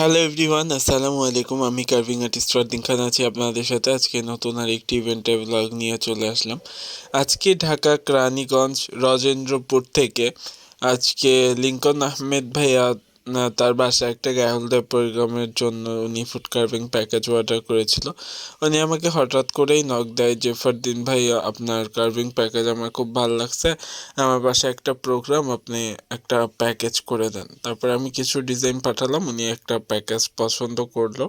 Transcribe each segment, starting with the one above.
Hello everyone আসসালামু আলাইকুম আমি কার্ভিং আর্টিস্ট ফারদিন খান আছি আপনাদের সাথে। আজকে নতুন আর একটি ইভেন্টের ব্লগ নিয়ে চলে আসলাম। আজকে ঢাকা ক্রানীগঞ্জ রজেন্দ্রপুর থেকে আজকে লিঙ্কন আহমেদ ভাইয়া তার বাসায় একটা গায়হলদার প্রোগ্রামের জন্য উনি ফুড কার্ভিং প্যাকেজ অর্ডার করেছিল। উনি আমাকে হঠাৎ করেই নক দেয় যে, ফরদিন ভাই, আপনার কার্ভিং প্যাকেজ আমার খুব ভালো লাগছে। আমার বাসায় একটা প্রোগ্রাম আপনি একটা প্যাকেজ করে দেন। তারপর আমি কিছু ডিজাইন পাঠালাম, উনি একটা প্যাকেজ পছন্দ করল।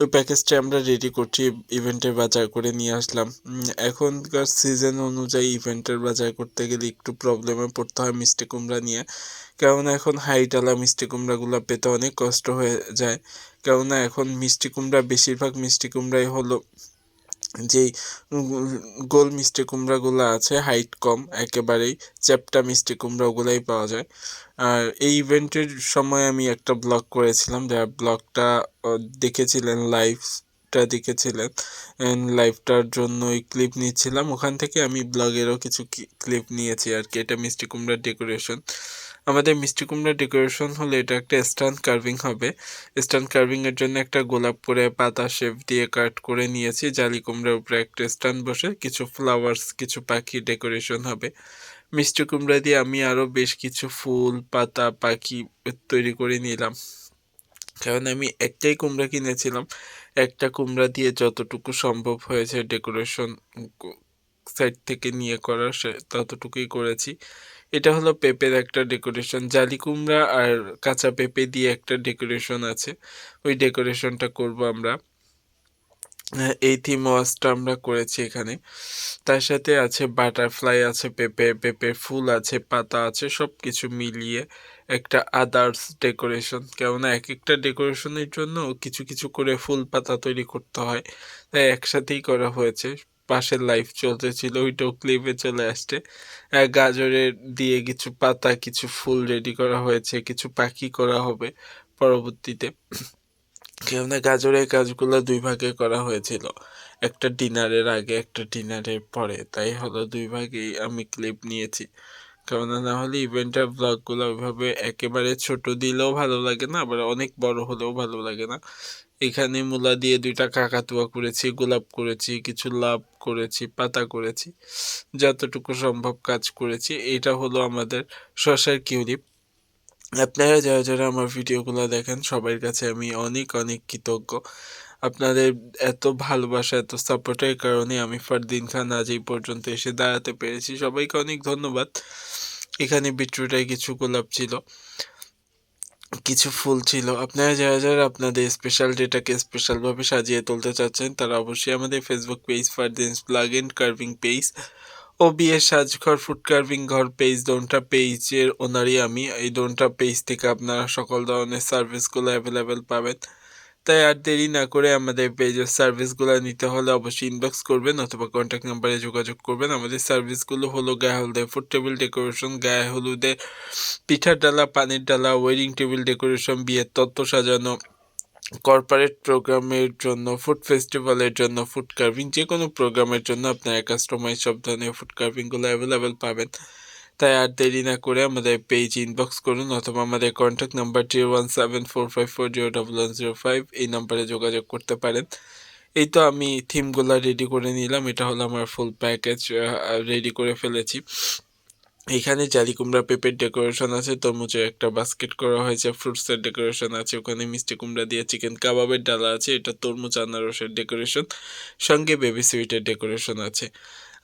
ওই প্যাকেজটা আমরা রেডি করছি ইভেন্টের বাজার করে নিয়ে আসলাম। এখনকার সিজন অনুযায়ী ইভেন্টের বাজার করতে গেলে একটু প্রবলেমে পড়তে হয়, মিষ্টি কুমড়া নিয়ে। কেননা এখন হাইটালা মিষ্টি কুমড়াগুলো পেতে অনেক কষ্ট হয়ে যায়। কেননা এখন মিষ্টি কুমড়া, বেশিরভাগ মিষ্টি কুমড়াই হলো যেই গোল মিষ্টি কুমড়াগুলো আছে, হাইট কম একেবারেই, চ্যাপটা মিষ্টি কুমড়াগুলাই পাওয়া যায়। আর এই ইভেন্টের সময় আমি একটা ব্লগ করেছিলাম, যা ব্লগটা দেখেছিলেন, লাইভটা দেখেছিলেন লাইভটার জন্য ওই ক্লিপ নিচ্ছিলাম। ওখান থেকে আমি ব্লগেরও কিছু ক্লিপ নিয়েছি আর কি, এটা মিষ্টি কুমড়ার ডেকোরেশন। আমাদের মিষ্টি কুমড়া ডেকোরেশন হলে এটা একটা স্টান কার্ভিং হবে। স্টান কার্ভিংয়ের জন্য একটা গোলাপ করে পাতা শেপ দিয়ে কাট করে নিয়েছি। জালি কুমড়ার উপরে একটা স্টান বসে কিছু ফ্লাওয়ার্স কিছু পাখি ডেকোরেশন হবে। মিষ্টি কুমড়া দিয়ে আমি আরও বেশ কিছু ফুল, পাতা, পাখি তৈরি করে নিলাম। কারণ আমি একটাই কুমড়া কিনেছিলাম। একটা কুমড়া দিয়ে যতটুকু সম্ভব হয়েছে ডেকোরেশন সাইড থেকে নিয়ে করার সে, ততটুকুই করেছি। এটা হলো পেঁপের একটা ডেকোরেশন জালি কুমড়া আর কাঁচা পেঁপে দিয়ে একটা ডেকোরেশন আছে। ওই ডেকোরেশনটা করব আমরা। এই থিম ওয়াশটা আমরা করেছি এখানে। তার সাথে আছে বাটারফ্লাই আছে, পেঁপে পেঁপে ফুল আছে, পাতা আছে সব কিছু মিলিয়ে একটা আদার্স ডেকোরেশন কেননা এক একটা ডেকোরেশনের জন্য কিছু কিছু করে ফুল পাতা তৈরি করতে হয়। তাই একসাথেই করা হয়েছে। পাশের লাইফ চলতেছিল, ওইটাও ক্লিপে চলে আসছে। গাজরের দিয়ে কিছু পাতা, কিছু ফুল রেডি করা হয়েছে, কিছু পাখি করা হবে পরবর্তীতে। কেননা গাজরের কাজগুলো দুই ভাগে করা হয়েছিল। একটা ডিনারের আগে, একটা ডিনারের পরে। তাই হলো দুই ভাগেই আমি ক্লিপ নিয়েছি। কেননা না হলে ইভেন্টের ব্লগগুলো ওইভাবে একেবারে ছোট দিলেও ভালো লাগে না, আবার অনেক বড় হলেও ভালো লাগে না। এখানে মূলা দিয়ে দুইটা কাকাতুয়া করেছি, গোলাপ করেছি, কিছু লাভ করেছি, পাতা করেছি, যতটুকু সম্ভব কাজ করেছি। এটা হলো আমাদের শশার কিউলিপ আপনারা যারা যারা আমার ভিডিওগুলো দেখেন সবার কাছে আমি অনেক অনেক কৃতজ্ঞ। আপনাদের এত ভালোবাসা, এত সাপোর্টের কারণে আমি ফারদিন খান আজ এই পর্যন্ত এসে দাঁড়াতে পেরেছি। সবাইকে অনেক ধন্যবাদ। এখানে বিট্রুটায় কিছু গোলাপ ছিল, কিছু ফুল ছিল। আপনারা যারা যারা আপনাদের স্পেশাল ডেটাকে স্পেশালভাবে সাজিয়ে তুলতে চাচ্ছেন, তারা অবশ্যই আমাদের Facebook page Fardins plug and carving page ও বিয়ে সাজঘর ফুড কার্ভিং ঘর পেজ দোনটা পেজের ওনারই আমি। এই দোনটা পেজ থেকে আপনারা সকল ধরনের সার্ভিসগুলো অ্যাভেলেবেল পাবেন। তাই আর দেরি না করে আমাদের পেজের সার্ভিসগুলো নিতে হলে অবশ্যই ইনবক্স করবেন অথবা কন্ট্যাক্ট নাম্বারে যোগাযোগ করবেন। আমাদের সার্ভিসগুলো হলো গায়ে হলুদের ফুড টেবিল ডেকোরেশন গায়ে হলুদে পিঠার ডালা, পানির ডালা ওয়েডিং টেবিল ডেকোরেশন বিয়ের তত্ত্ব সাজানো কর্পোরেট প্রোগ্রামের জন্য ফুড ফেস্টিভ্যালের জন্য ফুড কার্ভিং যে কোনো প্রোগ্রামের জন্য আপনারা কাস্টমাইজ সব ধরনের ফুড কার্ভিংগুলো অ্যাভেলেবেল পাবেন। তাই আর দেরি না করে আমাদের পেজ ইনবক্স করুন অথবা আমাদের contact number zero one seven four five four zero double one zero five এই নাম্বারে যোগাযোগ করতে পারেন এই তো আমি থিমগুলো রেডি করে নিলাম এটা হলো আমার ফুল প্যাকেজ রেডি করে ফেলেছি এখানে জালি কুমড়া পেঁপের ডেকোরেশন আছে তরমুজের একটা বাস্কেট করা হয়েছে ফ্রুটসের ডেকোরেশন আছে ওখানে মিষ্টি কুমড়া দিয়ে চিকেন কাবাবের ডালা আছে এটা তরমুজ আনারসের ডেকোরেশন সঙ্গে বেবি সুইটের ডেকোরেশন আছে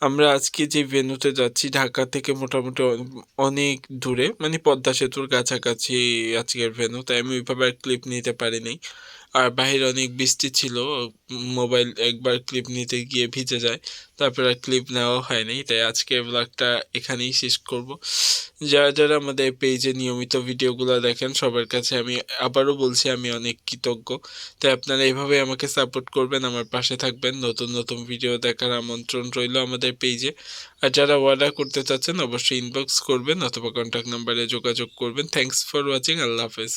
আমরা আজকে যে ভেন্যুতে যাচ্ছি, ঢাকা থেকে মোটামুটি অনেক দূরে মানে পদ্মা সেতুর কাছাকাছি আজকের ভেন্যু তাই আমি ওইভাবে আর ক্লিপ নিতে পারিনি। আর বাহিরে অনেক বৃষ্টি ছিল, মোবাইল একবার ক্লিপ নিতে গিয়ে ভিজে যায়, তারপরে ক্লিপ নেওয়া হয়নি তাই আজকে ব্লগটা এখানেই শেষ করব। যারা যারা আমাদের পেজে নিয়মিত ভিডিওগুলো দেখেন, সবার কাছে আমি আবারও বলছি, আমি অনেক কৃতজ্ঞ। তাই আপনারা এইভাবে আমাকে সাপোর্ট করবেন, আমার পাশে থাকবেন, নতুন নতুন ভিডিও দেখার আমন্ত্রণ রইল আমাদের পেজে আর যারা অর্ডার করতে চাচ্ছেন, অবশ্যই ইনবক্স করবেন অথবা কন্ট্যাক্ট নাম্বারে যোগাযোগ করবেন। থ্যাংকস ফর ওয়াচিং আল্লাহ হাফেজ।